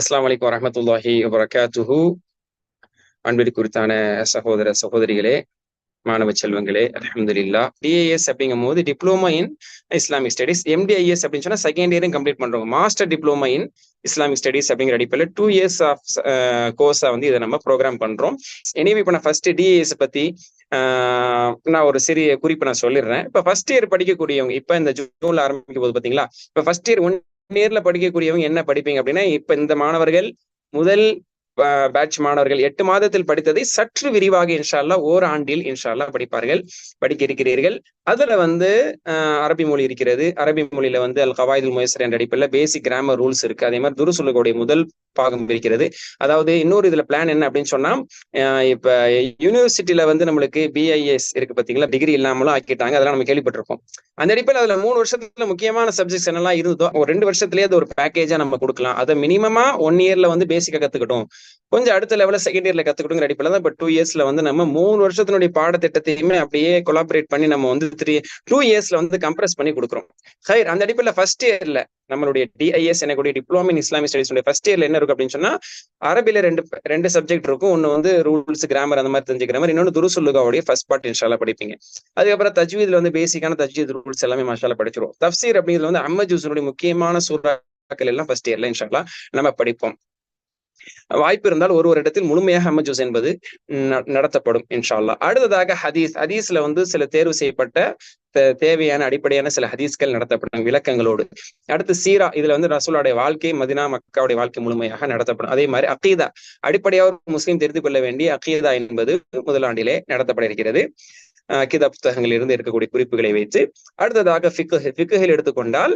அஸ்லாம் வலைக்கம் வரமத்துல்லாஹி வபரகாத்துஹு. அன்பிற்கு குறித்தான சகோதர சகோதரிகளே மாணவ செல்வங்களே அலமதுல்லா டிஏஎஸ் அப்படிங்கும் போது diploma in Islamic studies MDIS அப்படின்னு சொன்னா செகண்ட் இயரும் கம்ப்ளீட் பண்றோம். Master diploma in Islamic studies அப்படிங்கிற அடிப்படையில் டூ இயர்ஸ் ஆஃப் கோர்ஸா வந்து இதை நம்ம ப்ரோக்ராம் பண்றோம். எனவே இப்போ நான் ஃபர்ஸ்ட் டிஏஎஸ் பத்தி நான் ஒரு சிறிய குறிப்பு நான் சொல்லிடுறேன். இப்போ ஃபர்ஸ்ட் இயர் படிக்கக்கூடியவங்க இப்போ இந்த ஜூன்ல ஆரம்பிக்கும் போது பாத்தீங்களா? இப்போ ஃபர்ஸ்ட் இயர் ஒன் நேர்ல படிக்கக்கூடியவங்க என்ன படிப்பீங்க அப்படின்னா இப்ப இந்த மாணவர்கள் முதல் பேட்ச் மாணவர்கள் எட்டு மாதத்தில் படித்ததை சற்று விரிவாக இன்ஷால்லா ஓராண்டில் இன்ஷால்லா படிப்பார்கள் படிக்க இருக்கிறீர்கள். அதுல வந்து அரபி மொழி இருக்கிறது. அரபி மொழியில வந்து அல் கவாயுல் முயசர் என்ற அடிப்படையில் பேசிக் கிராமர் ரூல்ஸ் இருக்கு. அதே மாதிரி துருசுலுடைய முதல் பாகம் இருக்கிறது. அதாவது இன்னொரு இதுல பிளான் என்ன அப்படின்னு சொன்னா இப்ப யூனிவர்சிட்டியில வந்து நம்மளுக்கு பிஐஎஸ் இருக்கு பாத்தீங்களா? டிகிரி இல்லாமலும் ஆக்கிட்டாங்க. அதெல்லாம் நம்ம கேள்விப்பட்டிருக்கோம். அந்த அடிப்படையில் அதுல மூணு வருஷத்துல முக்கியமான சப்ஜெக்ட்ஸ் என்னெல்லாம் இருந்ததோ ஒரு ரெண்டு வருஷத்துலயே அது ஒரு பேக்கேஜா நம்ம கொடுக்கலாம். அதை மினிமமா ஒன் இயர்ல வந்து பேசிக்கா கத்துக்கிட்டோம். கொஞ்சம் அடுத்த லெவலில் செகண்ட் இயர்ல கத்துக்கிட்டுங்கிற ரெடி பண்ணலாம். இப்போ டூ இயர்ஸ்ல வந்து நம்ம மூணு வருஷத்தினுடைய பாடத்திட்டத்தையுமே அப்படியே கொலாபரேட் பண்ணி நம்ம வந்து த்ரீ டூ இயர்ஸ்ல வந்து கம்ப்ரஸ் பண்ணி கொடுக்குறோம். ஹைர் அந்த அடிப்படையில் ஃபர்ஸ்ட் இயர்ல நம்மளுடைய DIS எனக்குடைய diploma in Islamic studies first இயர்ல என்ன இருக்கும் அப்படின்னு சொன்னா அரபில ரெண்டு ரெண்டு சப்ஜெக்ட் இருக்கும். ஒன்னு வந்து ரூல்ஸ் கிராமர் அந்த மாதிரி தெரிஞ்சுக்கிற மாதிரி இன்னொன்று துருசுல்லுகாவுடைய ஃபர்ஸ்ட் பார்ட் இன்ஷாலா படிப்பீங்க. அதுக்கப்புறம் தஜ்வீத்ல வந்து பேசிக்கான தஜ்வீத் ரூல்ஸ் எல்லாமே மஷாலா படிச்சிருவோம். தப்சீர் அப்படிங்கிறது வந்து அம்மஜூசனுடைய முக்கியமான சூறாக்கள் எல்லாம் ஃபர்ஸ்ட் இயர்ல இன்ஷாலா நம்ம படிப்போம். வாய்ப்பு இருந்தால் ஒரு ஒரு இடத்தில் முழுமையாக அம்மஜூஸ் என்பது நடத்தப்படும் இன்ஷால்லா அடுத்ததாக ஹதீஸ். ஹதீஸ்ல வந்து சில தேர்வு செய்யப்பட்ட தேவையான அடிப்படையான சில ஹதீஸ்கள் நடத்தப்படும் விளக்கங்களோடு. அடுத்து சீரா. இதுல வந்து ரசூலுடைய வாழ்க்கை மதினா மக்காவுடைய வாழ்க்கை முழுமையாக நடத்தப்படும். அதே மாதிரி அக்கீதா அடிப்படையாக முஸ்லீம் தெரிந்து கொள்ள வேண்டிய அக்கீதா என்பது முதலாண்டிலே நடத்தப்பட இருக்கிறது. அக்கீதா புத்தகங்களில் இருந்து இருக்கக்கூடிய குறிப்புகளை வைத்து. அடுத்ததாக ஃபிக்கு ஃபிக்குகள் எடுத்துக்கொண்டால்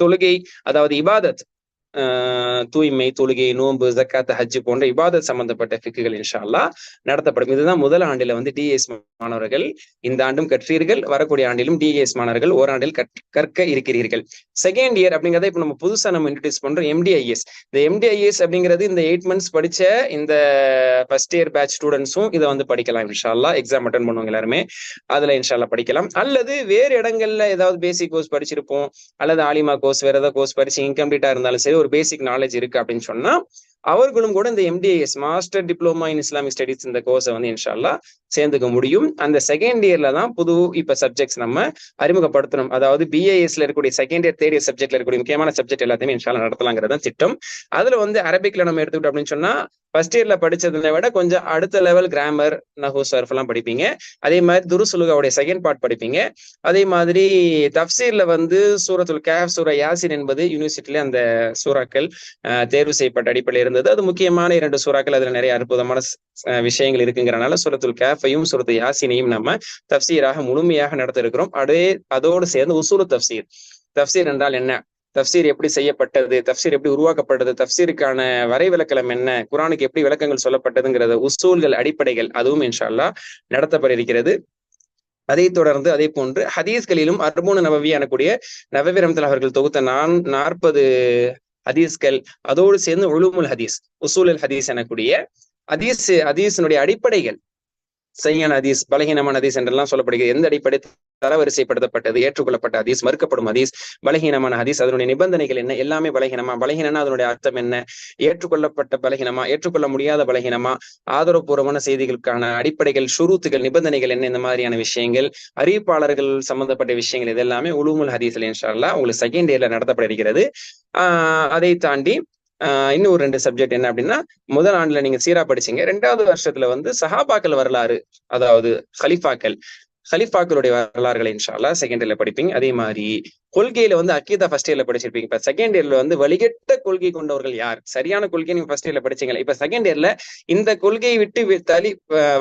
தொழுகை அதாவது இபாதத் தூய்மை தொழுகை நோன்பு ஜக்காத் ஹஜ்ஜு போன்ற இபாதத் சம்பந்தப்பட்ட ஃபிக்குகள் இன்ஷால்லா நடத்தப்படும். இதுதான் முதல் ஆண்டில வந்து டிஎஸ் மாணவர்கள் இந்த ஆண்டும் கற்றீர்கள் வரக்கூடிய ஆண்டிலும் டிஎஸ் மாணவர்கள் ஓராண்டில் கற்க இருக்கிறீர்கள். செகண்ட் இயர் அப்படிங்கிறத இப்ப நம்ம புதுசா நம்ம இன்ட்ரடியூஸ் பண்றோம் எம்டிஐஎஸ் இந்த எம்டிஐஎஸ் அப்படிங்கிறது இந்த எயிட் மந்த்ஸ் படிச்ச இந்த ஃபர்ஸ்ட் இயர் பேட்ச் ஸ்டூடெண்ட்ஸும் இதை வந்து படிக்கலாம் இன்ஷால்லா எக்ஸாம் அட்டன் பண்ணுவாங்க எல்லாருமே. அதுல இன்ஷால்லா படிக்கலாம். அல்லது வேறு இடங்கள்ல ஏதாவது பேசிக் கோர்ஸ் படிச்சிருப்போம். அல்லது ஆலிமா கோர்ஸ் வேற ஏதாவது கோர்ஸ் படிச்சு இன்கம்ப்ளீட்டா இருந்தாலும் சரி ஒரு பேசிக் நாலேஜ் இருக்கு அப்படின்னு சொன்னா அவர்களும் கூட இந்த MDS master diploma in Islamic studies இந்த கோர்ஸை வந்து இன்ஷால்லா சேர்ந்துக்க முடியும். அந்த செகண்ட் இயர்ல தான் புது இப்ப சப்ஜெக்ட்ஸ் நம்ம அறிமுகப்படுத்தணும். அதாவது பிஏஎஸ்ல இருக்கக்கூடிய செகண்ட் இயர் தேர்ட் இயர் சப்ஜெக்ட்ல இருக்கக்கூடிய முக்கியமான சப்ஜெக்ட் எல்லாத்தையுமே இன்ஷால்லா நடத்தலாங்கிறதான் திட்டம். அதுல வந்து அரபிக்ல நம்ம எடுத்துக்கிட்டோம் அப்படின்னு சொன்னா ஃபர்ஸ்ட் இயர்ல படிச்சதை விட கொஞ்சம் அடுத்த லெவல் கிராமர் நஹூ சர்ஃப் எல்லாம் படிப்பீங்க. அதே மாதிரி துருசுலுகாவுடைய செகண்ட் பார்ட் படிப்பீங்க. அதே மாதிரி தப்சீர்ல வந்து சூரத்துல் கேஃப் சூரா யாசின் என்பது யூனிவர்சிட்டியில அந்த சூறாக்கள் தேர்வு செய்யப்பட்ட அடிப்படையில் இருந்தது. அது முக்கியமான இரண்டு சூறாக்கள். அதுல நிறைய அற்புதமான விஷயங்கள் இருக்குங்கிறனால சூரத்துல் கேஃபையும் சூரத்து யாசினையும் நம்ம தப்சீராக முழுமையாக நடத்த இருக்கிறோம் அதே அதோடு சேர்ந்து உசூரு தப்சீர். தப்சீர் என்றால் என்ன? தப்சீர் எப்படி செய்யப்பட்டது தப்சீர் எப்படி உருவாக்கப்பட்டது தப்சீருக்கான வரை விளக்கலம் என்ன குரானுக்கு எப்படி விளக்கங்கள் சொல்லப்பட்டதுங்கிறத உசூல்கள் அடிப்படைகள் அதுவும் இன்ஷால்லா நடத்தப்பட இருக்கிறது அதை தொடர்ந்து அதே போன்று ஹதீஸ்களிலும் அர்பூன நபவி எனக்கூடிய நபவி ரம்தல் அவர்கள் தொகுத்த நான் நாற்பது ஹதீஸ்கள் அதோடு சேர்ந்து உழுமுல் ஹதீஸ் உசூல் ஹதீஸ் எனக்கூடிய ஹதீஸ் ஹதீஸினுடைய அடிப்படைகள் சையான அதீஸ் பலகீனமான அதீஸ் என்றெல்லாம் சொல்லப்படுகிறது. எந்த அடிப்படை தரவரிசைப்படுத்தப்பட்டது ஏற்றுக்கொள்ளப்பட்ட அதீஸ் மறுக்கப்படும் அதீஸ் பலகீனமான ஹதீஸ் அதனுடைய நிபந்தனைகள் என்ன? எல்லாமே பலகீனமா? பலகீனம்னா அதனுடைய அர்த்தம் என்ன? ஏற்றுக்கொள்ளப்பட்ட பலகீனமா? ஏற்றுக்கொள்ள முடியாத பலகீனமா? ஆதரவுபூர்வமான செய்திகளுக்கான அடிப்படைகள் சுருத்துகள் நிபந்தனைகள் என்ன? இந்த மாதிரியான விஷயங்கள் அறிவிப்பாளர்கள் சம்பந்தப்பட்ட விஷயங்கள் இது எல்லாமே உலுமுல் ஹதீஸ்ல இன்ஷால்லா உங்களுக்கு செகண்ட் இயர்ல நடத்தப்பட இருக்கிறது ஆஹ் அதை தாண்டி இன்னும் ஒரு ரெண்டு சப்ஜெக்ட் என்ன அப்படின்னா முதல் ஆண்டுல நீங்க சீரா படிச்சீங்க. ரெண்டாவது வருஷத்துல வந்து சஹாபாக்கள் வரலாறு அதாவது ஹலிஃபாக்கள் ஹலிஃபாக்களுடைய வரலாறுகளை இன்ஷால்லா செகண்ட் இயர்ல படிப்பீங்க. அதே மாதிரி கொள்கையில வந்து அக்கீதா ஃபர்ஸ்ட் இயர்ல படிச்சிருப்பீங்க. இப்ப செகண்ட் இயர்ல வந்து வழிகட்ட கொள்கை கொண்டவர்கள் யார்? சரியான கொள்கை நீங்க ஃபர்ஸ்ட் இயர்ல படிச்சீங்களா? இப்ப செகண்ட் இயர்ல இந்த கொள்கையை விட்டு தளி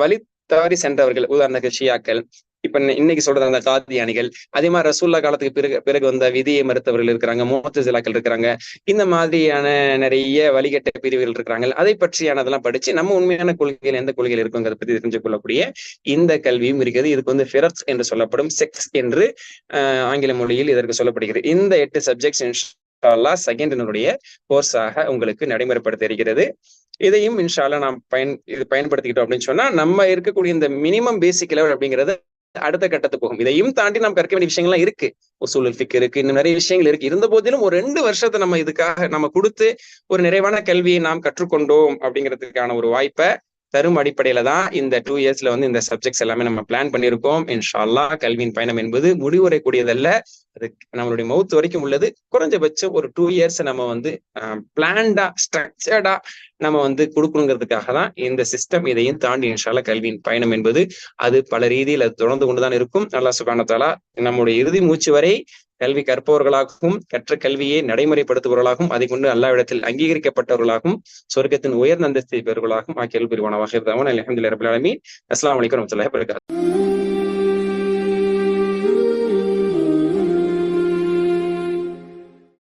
வழி தவறி சென்றவர்கள் உதாரணத்துக்கு ஷியாக்கள் இப்ப இன்னைக்கு சொல்றது அந்த காதியானிகள் அதே மாதிரி ரசூல்லா காலத்துக்கு பிறகு பிறகு வந்த விதியை மறுத்தவர்கள் இருக்கிறாங்க மோத்தசிலாக்கள் இருக்கிறாங்க இந்த மாதிரியான நிறைய வழிகட்ட பிரிவுகள் இருக்கிறாங்க. அதை பற்றியானதெல்லாம் படிச்சு நம்ம உண்மையான கொள்கைகள் எந்த கொள்கைகள் இருக்குங்கிறத பத்தி தெரிஞ்சு கொள்ளக்கூடிய இந்த கல்வியும் இருக்கிறது. இதுக்கு வந்து ஃபிரப்ஸ் என்று சொல்லப்படும் செக்ஸ் என்று ஆங்கில மொழியில் இதற்கு சொல்லப்படுகிறது. இந்த எட்டு சப்ஜெக்ட்ஸ் இன்ஷால்லா செகண்டினுடைய கோர்ஸாக உங்களுக்கு நடைமுறைப்படுத்த இருக்கிறது. இதையும் இன்ஷால்லா நாம் பயன் இது பயன்படுத்திக்கிட்டோம் அப்படின்னு சொன்னா நம்ம இருக்கக்கூடிய இந்த மினிமம் பேசிக் லெவல் அப்படிங்கிறது அடுத்த கட்டத்துக்கு போகும். இதையும் தாண்டி நாம் கற்க வேண்டிய விஷயங்கள்லாம் இருக்கு. உசூல் ஃபிக் இருக்கு இன்னும் நிறைய விஷயங்கள் இருக்கு. இருந்த போதிலும் ஒரு ரெண்டு வருஷத்தை நம்ம இதுக்காக நம்ம கொடுத்து ஒரு நிறைவான கல்வியை நாம் கற்றுக்கொண்டோம் அப்படிங்கிறதுக்கான ஒரு வாய்ப்பை தரும் அடிப்படையில தான் இந்த டூ இயர்ஸ்ல வந்து இந்த சப்ஜெக்ட்ஸ் எல்லாமே நம்ம பிளான் பண்ணியிருக்கோம். இன்ஷால்லா கல்வியின் பயணம் என்பது முடிவுரைக்கூடியதல்ல. அது நம்மளுடைய மவுத் வரைக்கும் உள்ளது. குறைஞ்சபட்சம் ஒரு டூ இயர்ஸ் நம்ம வந்து பிளான்டா ஸ்ட்ரக்சர்டா நம்ம வந்து கொடுக்கணுங்கிறதுக்காக தான் இந்த சிஸ்டம் இதையும் தாண்டி இன்ஷால கல்வியின் பயணம் என்பது அது பல ரீதியில் அது தொடர்ந்து கொண்டுதான் இருக்கும். நல்லா சுகானத்தாலா நம்முடைய இறுதி மூச்சு வரை கல்வி கற்பவர்களாகவும் கற்ற கல்வியை நடைமுறைப்படுத்துபவர்களாகவும் அதை கொண்டு அல்லாவிடத்தில் அங்கீகரிக்கப்பட்டவர்களாகவும் சொர்க்கத்தின் உயர்ந்த அந்தஸ்தை பெறுவர்களாகவும் ஆக்கியல் பிரிவான வகைதான் அலமதுல்ல ரபுல் அலமீன் அஸ்லாம் வலைக்கம் வரமத்துல வரகாத்து